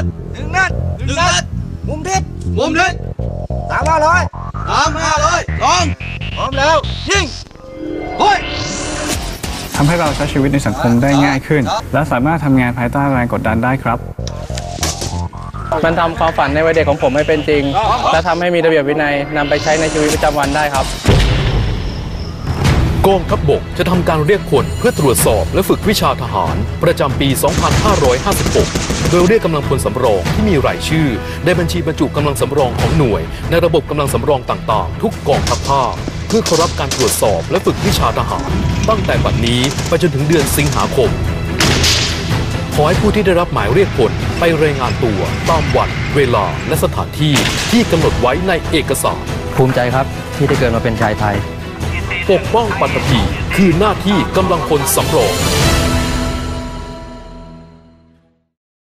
ดหนึ่งนัดหนึ่งนัดมุมทิศมุมทิศสามห้าร้อยสามห้าร้อยลองพร้อมแล้ว ยิงเฮ้ยทำให้เราใช้ชีวิตในสังคมได้ง่ายขึ้น และสามารถทำงานภายใต้แรงกดดันได้ครับ มันทำความฝันในวัยเด็กของผมให้เป็นจริง และทำให้มีระเบียบวินัยนำไปใช้ในชีวิตประจำวันได้ครับ กองทัพบบกจะทำการเรียกคนเพื่อตรวจสอบและฝึกวิชาทหาร ประจำปี 2556 โดยเรียกกำลังพลสำรองที่มีรายชื่อในบัญชีบรรจุกำลังสำรองของหน่วย ในระบบกำลังสำรองต่างๆ ทุกกองทัพภาคเพื่อเข้ารับการตรวจสอบและฝึกวิชาทหาร ตั้งแต่บัดนี้ไปจนถึงเดือนสิงหาคม ขอให้ผู้ที่ได้รับหมายเรียกผลไปรายงานตัวตามวัน เวลาและสถานที่ที่กำหนดไว้ในเอกสาร ภูมิใจครับที่ได้เกิดมาเป็นชายไทย ปกป้องปัตตภีคือหน้าที่กำลังพลสำรอง